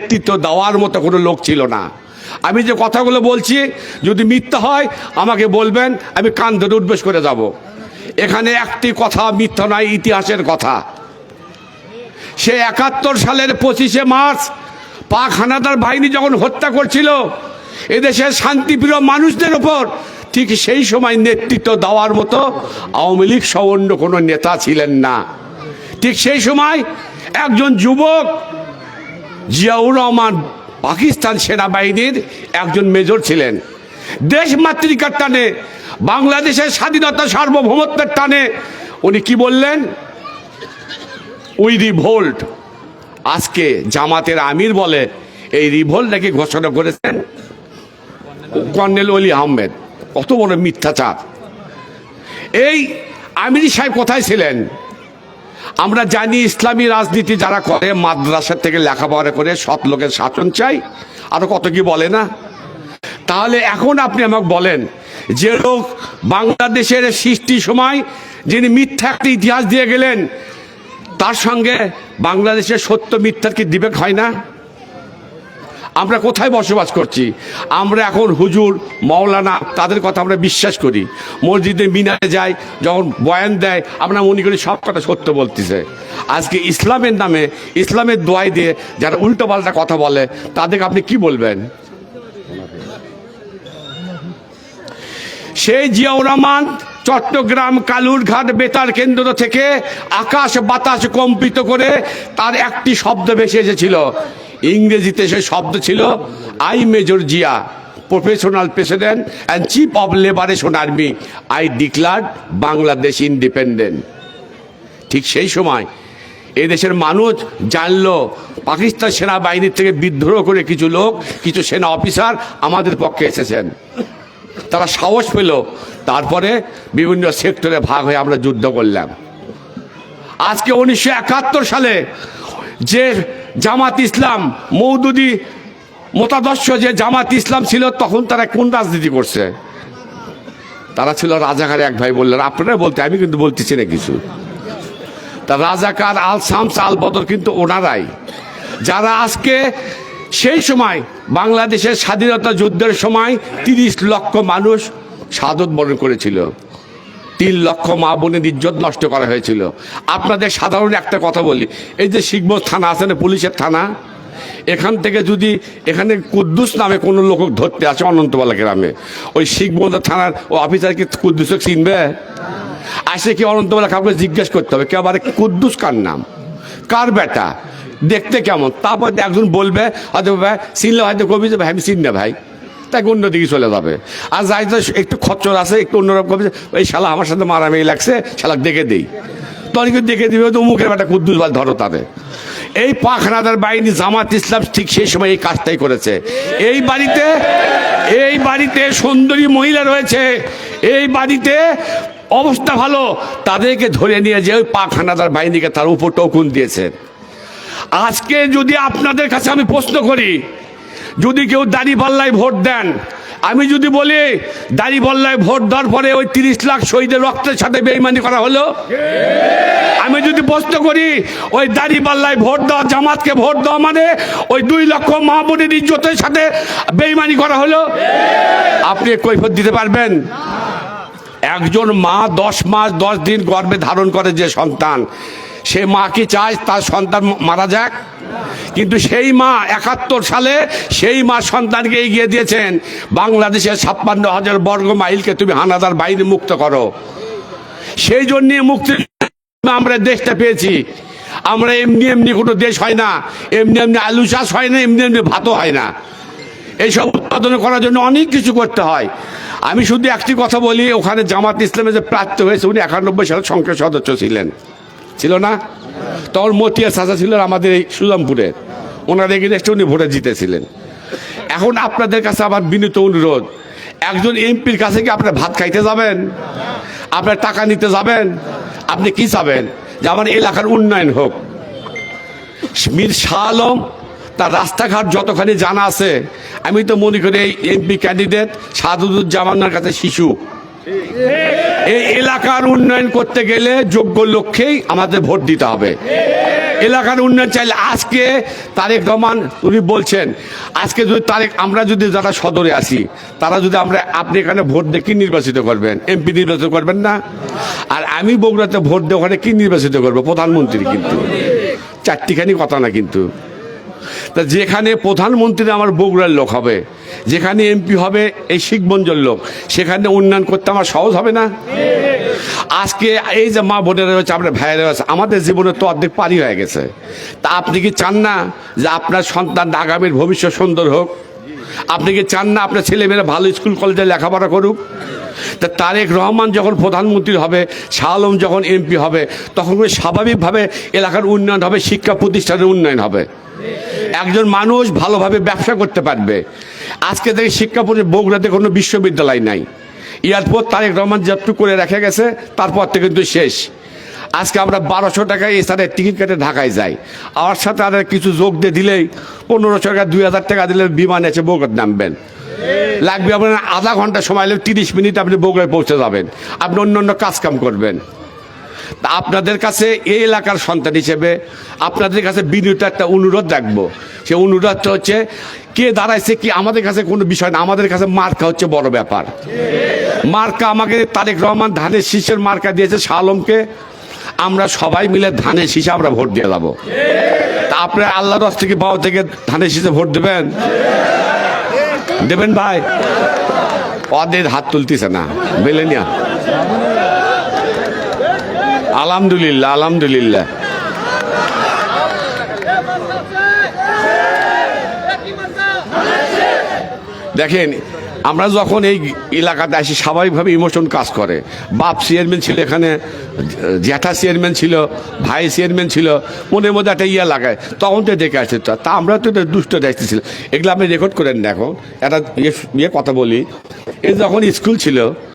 নেতৃত্ব দেওয়ার মতো কোনো লোক ছিল না। আমি যে কথাগুলো বলছি, যদি মিথ্যা হয়, আমাকে বলবেন, আমি কান ধরে উদ্বেশ করে যাব। এখানে একটি কথা মিথ্যা নয়, ইতিহাসের কথা। সে একাত্তর সালের পঁচিশে মার্চ, পাক হানাদার বাহিনী যখন হত্যা করছিল, এদেশের শান্তিপ্রিয় মানুষদের ওপর, ঠিক সেই সময় নেতৃত্ব দেওয়ার মতো আওয়ামী লীগ সহ অন্য কোনো নেতা ছিলেন না। ঠিক সেই সময় একজন যুবক জিয়াউর রহমান পাকিস্তান সেনাবাহিনীর একজন মেজর ছিলেন। দেশ মাতৃকার টানে, বাংলাদেশের স্বাধীনতা সার্বভৌমত্বের টানে উনি কি বললেন? উই রিভোল্ট আজকে জামাতের আমির বলে এই রিভোল্ট নাকি ঘোষণা করেছেন? কর্নেল অলি আহমেদ, কত বড় মিথ্যাচার। এই আমির সাহেব কোথায় ছিলেন? আমরা জানি ইসলামী রাজনীতি যারা করে, মাদ্রাসা থেকে লেখাপড়া করে সৎ লোকের শাসন চাই। আরও কত কি বলে না? তাহলে এখন আপনি আমাকে বলেন, যে লোক বাংলাদেশের সৃষ্টি সময় যিনি মিথ্যা একটা ইতিহাস দিয়ে গেলেন, তার সঙ্গে বাংলাদেশের সত্য মিথ্যার কি ডিবেট হয় না? আমরা কোথায় বসবাস করছি? আমরা এখন হুজুর, মাওলানা, তাদের কথা আমরা বিশ্বাস করি। মসজিদে মিনারে যাই যখন বয়ান দেয়, আমরা মনে করি সব কথা সত্য বলতেছে। আজকে ইসলামের নামে, ইসলামের দোয়াই দিয়ে যারা উল্টোপাল্টা কথা বলে, তাদেরকে আপনি কি বলবেন? সেই জিয়াউর রহমান চট্টগ্রাম কালুরঘাট বেতার কেন্দ্র থেকে আকাশ বাতাস কম্পিত করে তার একটি শব্দ ভেসে এসেছিল। ইংরেজিতে সে শব্দ ছিল I major Zia professional president and chief of liberation army I declared Bangladesh independent ঠিক সেই সময় এদেশের মানুষ জানলো, পাকিস্তান সেনাবাহিনীর থেকে বিদ্রোহ করে কিছু লোক, কিছু সেনা অফিসার আমাদের পক্ষে এসেছেন। তারা সাহস পেল। তারপরে বিভিন্ন সেক্টরে ভাগ হয়ে আমরা যুদ্ধ করলাম। আজকে উনিশশো একাত্তর সালে যে জামাত ইসলাম, মৌদুদি মতাদর্শ যে জামাত ইসলাম ছিল, তখন তারা কোন রাজনীতি করছে? তারা ছিল রাজাকার, এক ভাই বললেন, আপনারা বলতে, আমি কিন্তু বলতেছি না কিছু। তা রাজাকার আল শামস আল বদর কিন্তু ওনারাই। যারা আজকে সেই সময় বাংলাদেশের স্বাধীনতা যুদ্ধের সময় তিরিশ লক্ষ মানুষ সাদত বরণ করেছিল। তিন লক্ষ মা বোনের ইজ্জত নষ্ট করা হয়েছিল। আপনাদের সাধারণ একটা কথা বলি। এই যে শিখবোধ থানা আছে না, পুলিশের থানা, এখান থেকে যদি এখানে কুদ্দুস নামে কোনো লোক ধরতে আসে অনন্তবালা গ্রামে, ওই শিখবোধ থানার ও অফিসার কি কুদ্দুসকে চিনবে? আসে কি অনন্তবেলা কাউকে জিজ্ঞেস করতে হবে কেউ আবার কুদ্দুস কার নাম? কার বেটা? দেখতে কেমন? তারপর একজন বলবে, হয়তো ভাই, চিনলে হয়তো কবি যে ভাই, আমি চিন না ভাই। তাকে অন্যদিকে চলে যাবে। আর যাই তো একটু খচ্চর আছে, একটু অন্যরকম ওই শালা আমার সাথে মারামারি লাগছে শালা দেখে দেই। তখন দেখে দিবে, তো মুখের একটা কুদ্দুস বা ধরো তাদের। এই পাখনাদার বাহিনী জামাত ইসলাম ঠিক সেই সময় এই কাজটাই করেছে। এই বাড়িতে এই বাড়িতে সুন্দরী মহিলা রয়েছে। এই বাড়িতে অবস্থা ভালো। তাদেরকে ধরে নিয়ে যে ওই পাখানাদার বাহিনীকে তার উপর টকুন দিয়েছে। আজকে যদি আপনাদের কাছে আমি প্রশ্ন করি যদি কেউ দাড়ি পাল্লায় ভোট দেন, আমি যদি বলি, দাড়ি পাল্লায় ভোট দেওয়ার পরে ওই তিরিশ লাখ শহীদের রক্তের সাথে বেইমানি করা হলো? আমি যদি প্রশ্ন করি, ওই দাড়ি পাল্লায় ভোট দেওয়া জামাতকে ভোট দেওয়া মানে ওই দুই লক্ষ মাহমুদের ইজ্জতের সাথে বেইমানি করা হলো? আপনি কৈফত দিতে পারবেন? একজন মা দশ মাস দশ দিন গর্ভে ধারণ করে যে সন্তান সে মা কি চায় তার সন্তান মারা যাক? কিন্তু সেই মা একাত্তর সালে সেই মা সন্তানকে এগিয়ে দিয়েছেন। বাংলাদেশের ছাপ্পান্ন হাজার বর্গ মাইলকে তুমি হানাদার বাইরে মুক্ত করো। সেই জন্যে মুক্তি আমরা দেশটা পেয়েছি। আমরা এমনি এমনি কোনো দেশ হয় না। এমনি এমনি আলু চাষ হয় না, এমনি এমনি ভাতও হয় না। এইসব উৎপাদন করার জন্য অনেক কিছু করতে হয়। আমি শুধু একটি কথা বলি, ওখানে জামাত ইসলামে যে প্রাপ্ত হয়েছে, উনি একানব্বই সালে সংসদ সদস্য ছিলেন। ছিল না? তখন মতিয়া চাচা ছিলেন আমাদের এই সুজামপুরের ওনার এগেনস্টে উনি ভোটে জিতেছিলেন। এখন আপনাদের কাছে আমার বিনীত অনুরোধ, একজন এমপির কাছে কি আপনার ভাত খাইতে যাবেন? আপনার টাকা নিতে যাবেন? আপনি কি চাবেন? যে আমার এলাকার উন্নয়ন হোক। মীর শাহ আলম, তার রাস্তাঘাট যতখানি জানা আছে, আমি তো মনে করি এই এমপি ক্যান্ডিডেট সাদুজ্জামানের কাছে শিশু। এই এলাকার উন্নয়ন করতে গেলে যোগ্য লক্ষ্যেই আমাদের ভোট দিতে হবে। এলাকার উন্নয়ন চাইলে আজকে তারেক রহমান, উনি বলছেন, আজকে যদি তারেক, আমরা যদি যারা সদরে আসি তারা যদি আমরা, আপনি এখানে ভোট দিয়ে কি নির্বাচিত করবেন? এমপি নির্বাচিত করবেন না? আর আমি বগুড়াতে ভোট দিয়ে ওখানে কি নির্বাচিত করব? প্রধানমন্ত্রী কিন্তু। চারটিখানি কথা না কিন্তু। তা যেখানে প্রধানমন্ত্রী আমার বগুড়ার লোক হবে। যেখানে এমপি হবে, এই শিখবঞ্জর লোক। সেখানে উন্নয়ন করতে আমার সহজ হবে না। আজকে এই যে মা বোনেরা রয়েছে, আপনার ভাইয়েরা রয়েছে, আমাদের জীবনে তো অর্ধেক পারি হয়ে গেছে। তা আপনি কি চান না যে আপনার সন্তান আগামীর ভবিষ্যৎ সুন্দর হোক? আপনি কি চান না আপনার ছেলেমেয়েরা ভালো স্কুল, কলেজে লেখাপড়া করুক? তা তারেক রহমান যখন প্রধানমন্ত্রী হবে শাহ আলম যখন এমপি হবে, তখন স্বাভাবিকভাবে এলাকার উন্নয়ন হবে, শিক্ষা প্রতিষ্ঠানের উন্নয়ন হবে। একজন মানুষ ভালোভাবে ব্যবসা করতে পারবে। আজকে থেকে শিক্ষা প্রতি বগুড়াতে কোনো বিশ্ববিদ্যালয় নাই। এয়ারপোর্ট তারেক রহমান যতটুকু করে রেখে গেছে, তারপর থেকে কিন্তু শেষ। আজকে আমরা বারোশো টাকায় এছাড়া টিকিট কেটে ঢাকায় যাই। আমার সাথে আর কিছু যোগ দিয়ে দিলেই পনেরোশো টাকা, দুই হাজার টাকা দিলে বিমান এসে বগুড়াতে নামবেন। লাগবে আপনার আধা ঘণ্টা সময় লাগবে তিরিশ মিনিট আপনি বগুড়ায় পৌঁছে যাবেন। আপনি অন্য অন্য কাজকাম করবেন। আপনাদের কাছে এই এলাকার সন্তান হিসেবে আপনাদের কাছে বিনীত একটা অনুরোধ রাখব। সে অনুরোধটা হচ্ছে, কে দাঁড়াইছে কি আমাদের কাছে কোনো বিষয় না, আমাদের কাছে মার্কা হচ্ছে বড় ব্যাপার। মার্কা আমাকে তারেক রহমান ধানের শীষের মার্কা দিয়েছে শালমকে, আমরা সবাই মিলে ধানের শীষে আমরা ভোট দিয়ে যাব। তা আপনার আল্লাহর রস থেকে বাবা থেকে ধানের শীষে ভোট দেবেন? দেবেন ভাই। অদের হাত তুলতেছে না বেলেনিয়া আলহামদুলিল্লাহ আলহামদুলিল্লাহ। দেখেন, আমরা যখন এই এলাকাতে আসি, স্বাভাবিকভাবে ইমোশন কাজ করে। বাপ চেয়ারম্যান ছিল এখানে, জ্যাঠা চেয়ারম্যান ছিল, ভাই চেয়ারম্যান ছিল, মনের মধ্যে একটা ইয়ে লাগায়। তখন তো দেখে আসছে তো আমরা তো এটা দুষ্ট ছিল এগুলো আপনি রেকর্ড করেন না এখন। একটা ইয়ে ইয়ে কথা বলি। এই যখন স্কুল ছিল